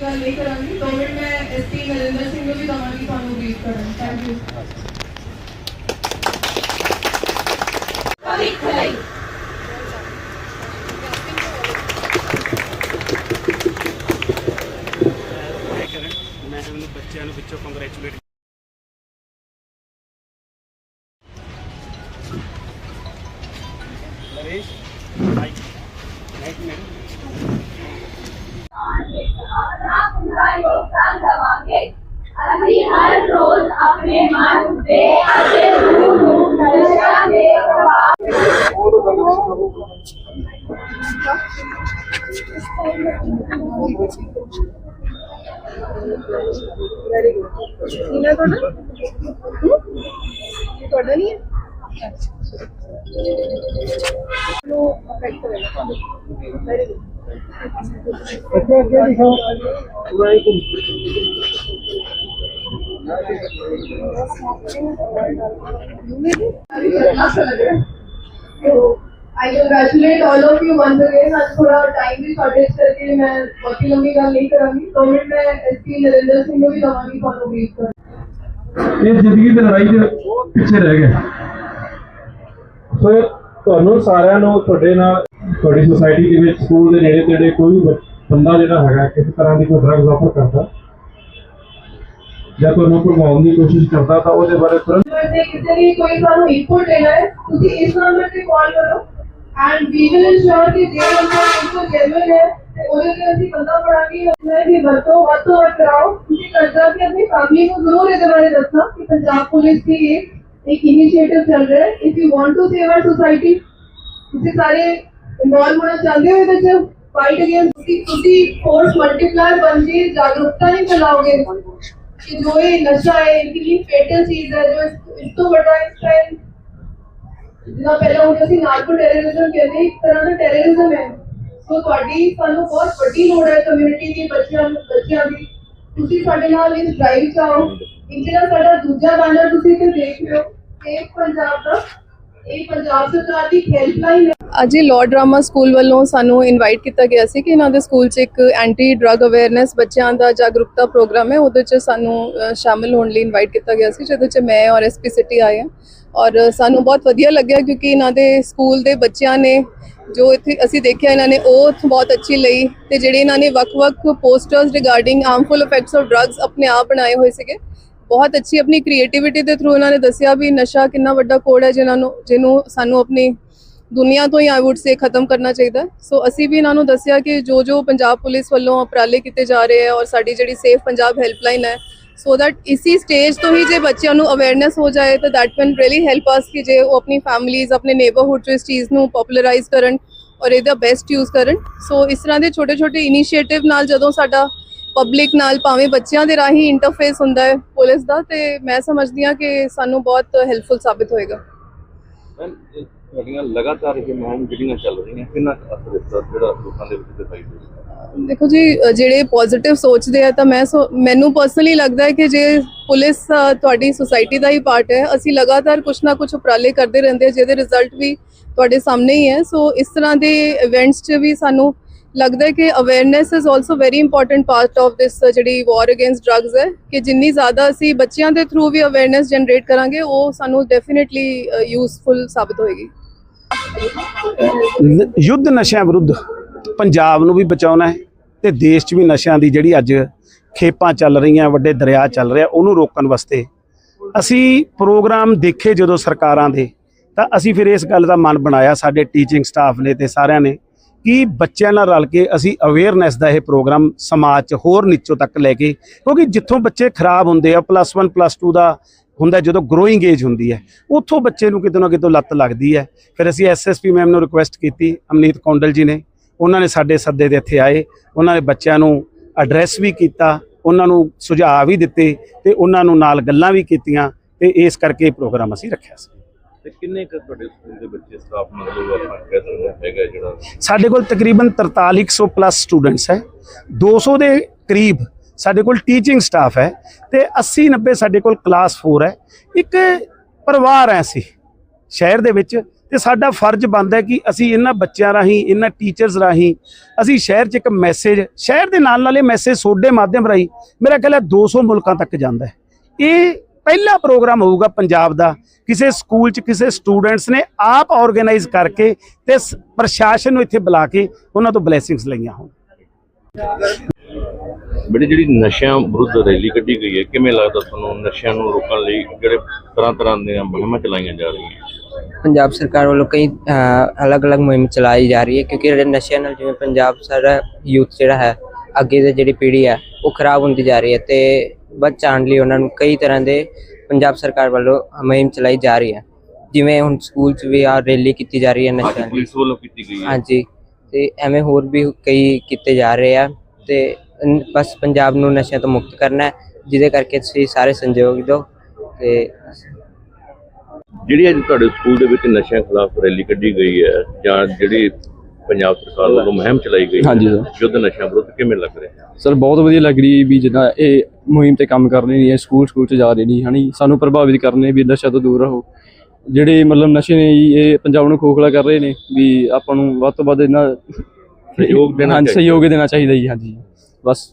ਗੱਲ ਨਹੀਂ ਕਰਾਂਗੀ 2 ਮਿੰਟ ਮੈਂ ਐਸਪੀ ਨਰਿੰਦਰ ਸਿੰਘ ਨੂੰ ਵੀ ਦਵਾਂਗੀ ਤੁਹਾਨੂੰ ਬਰੀਫ ਕਰਨ। ਥੈਂਕ ਯੂ ਮੈਂ ਆਪਣੇ ਮਨ ਦੇ ਅਤੇ ਰੂਹ ਨੂੰ ਨਸ਼ਾ ਦੇ ਪ੍ਰਭਾਵ ਇਹਨਾਂ ਤੁਹਾਡਾ ਇਹ ਤੁਹਾਡਾ ਨਹੀਂ ਹੈ ਨੂੰ ਅਫੈਕਟ ਕਰੇਗਾ very good I congratulate all of you once again. आज थोड़ा टाइम भी शॉर्टेज करके मैं बहुत ही लंबी गल नहीं करांगी दो मिनट में एसपी नरेंद्र सिंह को भी दवांगी फॉलो ब्रीफ कर ਇਹ ਜ਼ਿੰਦਗੀ ਦੀ ਲੜਾਈ ਦੇ ਪਿੱਛੇ ਰਹਿ ਗਏ ਸੋ ਇਹ ਤੁਹਾਨੂੰ ਸਾਰਿਆਂ ਨੂੰ ਤੁਹਾਡੇ ਨਾਲ ਤੁਹਾਡੀ ਸੁਸਾਇਟੀ ਦੇ ਵਿੱਚ ਸਕੂਲ ਦੇ ਨੇੜੇ ਤੇੜੇ ਕੋਈ ਵੀ ਬੱਚ- ਬੰਦਾ ਜਿਹੜਾ ਹੈਗਾ ਕਿਸੇ ਤਰ੍ਹਾਂ ਦੀ ਕੋਈ ਡਰੱਗਸ ਆਫਰ ਕਰਦਾ ਜਾਂ ਤੁਹਾਨੂੰ ਭਗਵਾਉਣ ਦੀ ਕੋਸ਼ਿਸ਼ ਕਰਦਾ ਤਾਂ ਉਹਦੇ ਬਾਰੇ ਤੁਰੰਤ ਤੇ ਕਿਸੇ ਦੀ ਕੋਈ ਸਾਨੂੰ ਇਨਪੁਟ ਲੈਣਾ ਹੈ ਤੁਸੀਂ ਇਸ ਨੰਬਰ ਤੇ ਕਾਲ ਕਰੋ ਐਂਡ ਵੀ ਵਿਲ ਇਨਸ਼ੋਰ ਕਿ ਜੇ ਉਹਨਾਂ ਇਨਪੁਟ ਜੈਨੂਇਨ ਹੈ ਤੇ ਉਹਦੇ ਤੇ ਅਸੀਂ ਬੰਦਾ ਪੜਾਂਗੇ ਉਹਨੇ ਵੀ ਵਰਤੋਂ ਵੱਧ ਤੋਂ ਵੱਧ ਕਰਾਓ ਤੁਸੀਂ ਕਰਜ਼ਾ ਕਿ ਆਪਣੀ ਫੈਮਿਲੀ ਨੂੰ ਜ਼ਰੂਰ ਇਹਦੇ ਬਾਰੇ ਦੱਸਣਾ ਕਿ ਪੰਜਾਬ ਪੁਲਿਸ ਦੀ ਇਹ ਇੱਕ ਇਨੀਸ਼ੀਏਟਿਵ ਚੱਲ ਰਿਹਾ ਹੈ if you want to save our society ਤੁਸੀਂ ਸਾਰੇ ਇਨਵੋਲਵ ਹੋਣਾ ਚਾਹੁੰਦੇ ਹੋ ਇਹਦੇ ਚ ਫਾਈਟ ਅਗੇਂਸਟ ਤੁਸੀਂ ਤੁਸੀਂ ਫੋਰਸ ਮਲਟੀਪਲਾਇਰ ਬਣ ਕੇ ਜਾਗਰੂਕਤਾ ਨਹੀਂ ਫੈਲਾਓਗੇ कि जो ये नशा है इनकी फेटल चीज है जो इस- इस तो बड़ा इसका ਜਿੱਦਾਂ ਪਹਿਲਾਂ ਹੁੰਦਾ ਸੀ ਨਾਰਕੋ ਟੈਰਰਿਜ਼ਮ ਕਹਿੰਦੇ ਇੱਕ ਤਰ੍ਹਾਂ ਦਾ ਟੈਰਰਿਜ਼ਮ ਹੈ ਸੋ ਤੁਹਾਡੀ ਸਾਨੂੰ ਬਹੁਤ ਵੱਡੀ ਲੋੜ ਹੈ ਕਮਿਊਨਿਟੀ ਦੀ ਬੱਚਿਆਂ ਨੂੰ ਬੱਚਿਆਂ ਦੀ ਤੁਸੀਂ ਸਾਡੇ ਨਾਲ ਇਸ ਡਰਾਈਵ ਚ ਆਓ ਇੱਕ ਜਿਹੜਾ ਸਾਡਾ ਦੂਜਾ ਬੈਨਰ ਤੁਸੀਂ ਤੇ ਦੇਖ ਰਹੇ ਹੋ ਇਹ ਪੰਜਾਬ ਦਾ ਇਹ ਪੰਜਾਬ ਸਰਕਾਰ ਦੀ ਹੈਲਪਲਾਈਨ ਅੱਜ ਲਾਅ ਡਰਾਮਾ ਸਕੂਲ ਵੱਲੋਂ ਸਾਨੂੰ ਇਨਵਾਈਟ ਕੀਤਾ ਗਿਆ ਸੀ ਕਿ ਇਹਨਾਂ ਦੇ ਸਕੂਲ 'ਚ ਇੱਕ ਐਂਟੀ ਡਰੱਗ ਅਵੇਅਰਨੈਸ ਬੱਚਿਆਂ ਦਾ ਜਾਗਰੂਕਤਾ ਪ੍ਰੋਗਰਾਮ ਹੈ, ਉਹਦੇ 'ਚ ਸਾਨੂੰ ਸ਼ਾਮਿਲ ਹੋਣ ਲਈ ਇਨਵਾਈਟ ਕੀਤਾ ਗਿਆ ਸੀ, ਜਿਹਦੇ 'ਚ ਮੈਂ ਔਰ ਐਸਪੀ ਸਿਟੀ ਆਏ ਹਾਂ। ਔਰ ਸਾਨੂੰ ਬਹੁਤ ਵਧੀਆ ਲੱਗਿਆ ਕਿਉਂਕਿ ਇਹਨਾਂ ਦੇ ਸਕੂਲ ਦੇ ਬੱਚਿਆਂ ਨੇ ਜੋ ਇੱਥੇ ਅਸੀਂ ਦੇਖਿਆ ਇਹਨਾਂ ਨੇ, ਉਹ ਬਹੁਤ ਅੱਛੀ ਲਈ ਤੇ ਜਿਹੜੇ ਇਹਨਾਂ ਨੇ ਵੱਖ-ਵੱਖ posters regarding harmful effects of drugs ਆਪਣੇ ਆਪ ਬਣਾਏ ਹੋਏ ਸੀਗੇ। ਬਹੁਤ ਅੱਛੀ ਆਪਣੀ ਕ੍ਰੀਏਟੀਵਿਟੀ ਦੇ ਥਰੂ ਇਹਨਾਂ ਨੇ ਦੱਸਿਆ ਵੀ ਨਸ਼ਾ ਕਿੰਨਾ ਵੱਡਾ ਕੋਡ ਹੈ ਜਿਨ੍ਹਾਂ ਨੂੰ ਜਿਹਨੂੰ ਸਾਨੂੰ ਆਪਣੀ ਦੁਨੀਆ ਤੋਂ ਹੀ ਆਈ ਊਡ ਸੇ ਖਤਮ ਕਰਨਾ ਚਾਹੀਦਾ ਸੋ ਅਸੀਂ ਵੀ ਇਹਨਾਂ ਨੂੰ ਦੱਸਿਆ ਕਿ ਜੋ ਜੋ ਪੰਜਾਬ ਪੁਲਿਸ ਵੱਲੋਂ ਉਪਰਾਲੇ ਕੀਤੇ ਜਾ ਰਹੇ ਹੈ ਔਰ ਸਾਡੀ ਜਿਹੜੀ ਸੇਫ ਪੰਜਾਬ ਹੈਲਪਲਾਈਨ ਹੈ ਸੋ ਦੈਟ ਇਸੀ ਸਟੇਜ ਤੋਂ ਹੀ ਜੇ ਬੱਚਿਆਂ ਨੂੰ ਅਵੇਅਰਨੈਸ ਹੋ ਜਾਏ ਤਾਂ that can really help us ਕਿ ਜੇ ਉਹ ਆਪਣੀ ਫੈਮਲੀਜ਼ ਆਪਣੇ ਨੇਬਰਹੁੱਡ 'ਚ ਇਸ ਚੀਜ਼ ਨੂੰ ਪਪੂਲਰਾਈਜ਼ ਕਰਨ ਔਰ ਇਹਦਾ ਬੈਸਟ ਯੂਜ਼ ਕਰਨ। ਸੋ ਇਸ ਤਰ੍ਹਾਂ ਦੇ ਛੋਟੇ ਛੋਟੇ ਇਨੀਸ਼ੀਏਟਿਵ ਨਾਲ ਜਦੋਂ ਸਾਡਾ ਪਬਲਿਕ ਨਾਲ ਭਾਵੇਂ ਬੱਚਿਆਂ ਦੇ ਰਾਹੀਂ ਇੰਟਰਫੇਸ ਹੁੰਦਾ ਹੈ ਪੁਲਿਸ ਦਾ ਤੇ ਮੈਂ ਸਮਝਦੀ ਹਾਂ ਕਿ ਸਾਨੂੰ ਬਹੁਤ ਹੈਲਪਫੁਲ ਸਾਬਿਤ ਹੋਏਗਾ। ਮੈਮ ਇਹ ਤੁਹਾਡੀਆਂ ਲਗਾਤਾਰ ਇਹ ਮੁਹਿੰਮ ਜਿਹੜੀਆਂ ਚੱਲ ਰਹੀਆਂ ਕਿੰਨਾ ਕੁ ਅਸਰ ਇਸ ਦਾ ਜਿਹੜਾ ਲੋਕਾਂ ਦੇ ਵਿੱਚ ਦਿਖਾਈ ਦੇ ਰਿਹਾ? ਦੇਖੋ ਜੀ ਜਿਹੜੇ ਪੋਜ਼ਿਟਿਵ ਸੋਚਦੇ ਆ ਤਾਂ ਮੈਂ ਮੈਨੂੰ ਪਰਸਨਲੀ ਲੱਗਦਾ ਹੈ ਕਿ ਜੇ ਪੁਲਿਸ ਤੁਹਾਡੀ ਸੁਸਾਇਟੀ ਦਾ ਹੀ ਪਾਰਟ ਹੈ ਅਸੀਂ ਲਗਾਤਾਰ ਕੁਝ ਨਾ ਕੁਝ ਉਪਰਾਲੇ ਕਰਦੇ ਰਹਿੰਦੇ ਜਿਹਦੇ ਰਿਜ਼ਲਟ ਵੀ ਤੁਹਾਡੇ ਸਾਹਮਣੇ ਹੀ ਹੈ। ਸੋ ਇਸ ਤਰ੍ਹਾਂ ਦੇ ਇਵੈਂਟਸ 'ਚ ਵੀ ਸਾਨੂੰ ਲੱਗਦਾ ਕਿ awareness is also very important part of this ਜਿਹੜੀ ਵਾਰ ਅਗੇਂਸਟ ਡਰੱਗਸ ਹੈ, ਕਿ ਜਿੰਨੀ ਜ਼ਿਆਦਾ ਅਸੀਂ ਬੱਚਿਆਂ ਦੇ ਥਰੂ ਵੀ ਅਵੇਅਰਨੈਸ ਜਨਰੇਟ ਕਰਾਂਗੇ, ਉਹ ਸਾਨੂੰ ਡੈਫੀਨਿਟਲੀ ਯੂਸਫੁਲ ਸਾਬਿਤ ਹੋਏਗੀ। ਯੁੱਧ ਨਸ਼ਿਆਂ ਵਿਰੁੱਧ ਪੰਜਾਬ ਨੂੰ ਵੀ ਬਚਾਉਣਾ ਹੈ ਤੇ ਦੇਸ਼ 'ਚ ਵੀ ਨਸ਼ਿਆਂ ਦੀ ਜਿਹੜੀ ਅੱਜ ਖੇਪਾਂ ਚੱਲ ਰਹੀਆਂ, ਵੱਡੇ ਦਰਿਆ ਚੱਲ ਰਿਹਾ, ਉਹਨੂੰ ਰੋਕਣ ਵਾਸਤੇ ਅਸੀਂ ਪ੍ਰੋਗਰਾਮ ਦੇਖੇ ਜਦੋਂ ਸਰਕਾਰਾਂ ਦੇ, ਤਾਂ ਅਸੀਂ ਫਿਰ ਇਸ ਗੱਲ ਦਾ ਮਨ ਬਣਾਇਆ, ਸਾਡੇ ਟੀਚਿੰਗ ਸਟਾਫ ਨੇ ਤੇ ਸਾਰਿਆਂ ਨੇ ਕਿ ਬੱਚਿਆਂ ਨਾਲ ਰਲ ਕੇ ਅਸੀਂ ਅਵੇਅਰਨੈਸ ਦਾ ਇਹ ਪ੍ਰੋਗਰਾਮ ਸਮਾਜ 'ਚ ਹੋਰ ਨੀਚੋਂ ਤੱਕ ਲੈ ਕੇ, ਕਿਉਂਕਿ ਜਿੱਥੋਂ ਬੱਚੇ ਖਰਾਬ ਹੁੰਦੇ ਆ ਪਲੱਸ 1 ਪਲੱਸ 2 ਦਾ ਹੁੰਦਾ ਜਦੋਂ ਗਰੋਇੰਗ ਏਜ ਹੁੰਦੀ ਹੈ, ਉੱਥੋਂ ਬੱਚੇ ਨੂੰ ਕਿਤੇ ਨਾ ਕਿਤੇ ਲੱਤ ਲੱਗਦੀ ਹੈ। ਫਿਰ ਅਸੀਂ ਐਸਐਸਪੀ ਮੈਮ ਨੂੰ ਰਿਕੁਐਸਟ ਕੀਤੀ, ਅਮਨੀਤ ਕੌਂਡਲ ਜੀ ਨੇ, ਉਹਨਾਂ ਨੇ ਸਾਡੇ ਸੱਦੇ ਦੇ ਇੱਥੇ ਆਏ, ਉਹਨਾਂ ਨੇ ਬੱਚਿਆਂ ਨੂੰ ਐਡਰੈਸ ਵੀ ਕੀਤਾ, ਉਹਨਾਂ ਨੂੰ ਸੁਝਾਅ ਵੀ ਦਿੱਤੇ ਤੇ ਉਹਨਾਂ ਨੂੰ ਨਾਲ ਗੱਲਾਂ ਵੀ ਕੀਤੀਆਂ ਤੇ ਇਸ ਕਰਕੇ ਇਹ ਪ੍ਰੋਗਰਾਮ ਅਸੀਂ ਰੱਖਿਆ ਸੀ। ਤੇ ਕਿੰਨੇ ਕੁ ਤੁਹਾਡੇ ਸਕੂਲ ਦੇ ਬੱਚੇ ਸਟਾਫ ਮਤਲਬ ਆਪਾਂ ਕਹਿ ਸਕਦੇ ਹਾਂ, ਹੈਗਾ ਜਿਹੜਾ? ਸਾਡੇ ਕੋਲ ਤਕਰੀਬਨ 4300 ਪਲੱਸ ਸਟੂਡੈਂਟਸ ਹੈ। 200 ਦੇ ਕਰੀਬ ਸਾਡੇ ਕੋਲ ਟੀਚਿੰਗ ਸਟਾਫ ਹੈ ਤੇ 80 90 ਸਾਡੇ ਕੋਲ ਕਲਾਸ 4 ਹੈ। ਇੱਕ ਪਰਿਵਾਰ ਹੈ ਅਸੀਂ, ਸ਼ਹਿਰ ਦੇ ਵਿੱਚ ਤੇ ਸਾਡਾ ਫਰਜ਼ ਬਣਦਾ ਹੈ ਕਿ ਅਸੀਂ ਇਹਨਾਂ ਬੱਚਿਆਂ ਰਾਹੀਂ, ਇਹਨਾਂ ਟੀਚਰਸ ਰਾਹੀਂ ਅਸੀਂ ਸ਼ਹਿਰ 'ਚ ਇੱਕ ਮੈਸੇਜ ਸ਼ਹਿਰ ਦੇ ਨਾਲ ਨਾਲ ਇਹ ਮੈਸੇਜ ਸੋਡੇ ਮਾਧਿਅਮ ਰਾਹੀਂ ਮੇਰਾ ਖਿਆਲ ਹੈ 200 ਮੁਲਕਾਂ ਤੱਕ ਜਾਂਦਾ ਹੈ। ਇਹ ਪਹਿਲਾ ਪ੍ਰੋਗਰਾਮ ਹੋਊਗਾ ਪੰਜਾਬ ਦਾ। ਕਿਸੇ ਸਕੂਲ 'ਚ ਕਿਸੇ ਸਟੂਡੈਂਟਸ ਨੇ ਆਪ ਆਰਗੇਨਾਈਜ਼ ਕਰਕੇ ਤੇ ਪ੍ਰਸ਼ਾਸਨ ਨੂੰ ਇੱਥੇ ਬੁਲਾ ਕੇ ਉਹਨਾਂ ਤੋਂ ਬਲੇਸਿੰਗਸ ਲਈਆਂ ਹੋਣ। ਬੜੀ ਜਿਹੜੀ ਨਸ਼ਿਆਂ ਵਿਰੁੱਧ ਰੈਲੀ ਕੱਢੀ ਗਈ ਹੈ ਕਿਵੇਂ ਲੱਗਦਾ ਤੁਹਾਨੂੰ ਨਸ਼ਿਆਂ ਨੂੰ ਰੋਕਣ ਲਈ ਜਿਹੜੇ ਤਰ੍ਹਾਂ ਤਰ੍ਹਾਂ ਦੀਆਂ ਮੁਹਿੰਮਾਂ ਚਲਾਈਆਂ ਜਾ ਰਹੀਆਂ? ਪੰਜਾਬ ਸਰਕਾਰ ਵੱਲੋਂ ਕਈ ਅਲੱਗ-ਅਲੱਗ ਮੁਹਿੰਮ ਚਲਾਈ ਜਾ ਰਹੀ ਹੈ ਕਿਉਂਕਿ ਜਿਹੜੇ ਨਸ਼ਿਆਂ ਨਾਲ ਜਿਵੇਂ ਪੰਜਾਬ ਸਾਰਾ ਯੂਥ ਜਿਹੜਾ ਹੈ ਅੱਗੇ ਦੀ ਜਿਹੜੀ ਪੀੜ੍ਹੀ ਹੈ ਉਹ ਖਰਾਬ ਹੁੰਦੀ ਜਾ ਰਹੀ ਹੈ ਤੇ ਬਚਾਉਣ ਲਈ ਉਹਨਾਂ ਨੂੰ ਕਈ ਤਰ੍ਹਾਂ ਦੇ ਪੰਜਾਬ ਸਰਕਾਰ ਵੱਲੋਂ ਮੁਹਿੰਮ ਚਲਾਈ ਜਾ ਰਹੀ ਹੈ। ਜਿਵੇਂ ਹੁਣ ਸਕੂਲ 'ਚ ਵੀ ਆ ਰੈਲੀ ਕੀਤੀ ਜਾ ਰਹੀ ਹੈ ਅੱਜ ਨਸ਼ਿਆਂ ਦੀ। ਪੁਲਿਸ ਵੱਲੋਂ ਕੀਤੀ ਗਈ ਹੈ। ਹਾਂਜੀ ਤੇ ਐਵੇਂ ਹੋਰ ਵੀ ਕਈ ਕੀਤੇ ਜਾ ਰਹੇ ਆ ਤੇ ਬਸ ਪੰਜਾਬ ਨੂੰ ਨਸ਼ਿਆਂ ਤੋਂ ਮੁਕਤ ਕਰਨਾ ਹੈ ਜਿਹਦੇ ਕਰਕੇ ਤੁਸੀਂ ਸਾਰੇ ਸੰਯੋਗ ਦਿਓ ਤੇ ਜਿਹੜੀ ਅੱਜ ਤੁਹਾਡੇ ਸਕੂਲ ਦੇ ਵਿੱਚ ਨਸ਼ਿਆਂ ਖਿਲਾਫ ਰੈਲੀ ਕੱਢੀ ਗਈ ਹੈ ਜਾਂ ਜਿਹੜੀ ਪੰਜਾਬ ਸਰਕਾਰ ਵੱਲੋਂ ਮੁਹਿੰਮ ਚਲਾਈ ਗਈ ਹੈ, ਹਾਂਜੀ ਸਰ। ਯੁੱਧ ਨਸ਼ਿਆਂ ਵਿਰੁੱਧ ਕਿਵੇਂ ਲੱਗ ਰਿਹਾ? ਸਰ ਬਹੁਤ ਵਧੀਆ ਲੱਗ ਰਹੀ ਹੈ ਵੀ ਜਿੱਦਾਂ ਇਹ ਮੁਹਿੰਮ ਤੇ ਕੰਮ ਕਰ ਰਹੇ ਇਹ ਸਕੂਲ ਸਕੂਲ ਚ ਜਾ ਰਹੇ ਨੇ ਹਨੀ ਸਾਨੂੰ ਪ੍ਰਭਾਵਿਤ ਕਰਨੇ ਵੀ ਨਸ਼ਾ ਤੋਂ ਦੂਰ ਰਹੋ। ਜਿਹੜੇ ਮਤਲਬ ਨਸ਼ੇ ਨੇ ਜੀ, ਇਹ ਪੰਜਾਬ ਨੂੰ ਖੋਖਲਾ ਕਰ ਰਹੇ ਨੇ ਵੀ ਆਪਾਂ ਨੂੰ ਵੱਧ ਤੋਂ ਵੱਧ ਇਹਨਾਂ ਸਹਿਯੋਗ ਦੇਣਾ ਹਾਂਜੀ ਚਾਹੀਦਾ। ਸਹਿਯੋਗ ਦੇਣਾ ਚਾਹੀਦਾ ਜੀ ਹਾਂਜੀ। ਬਸ।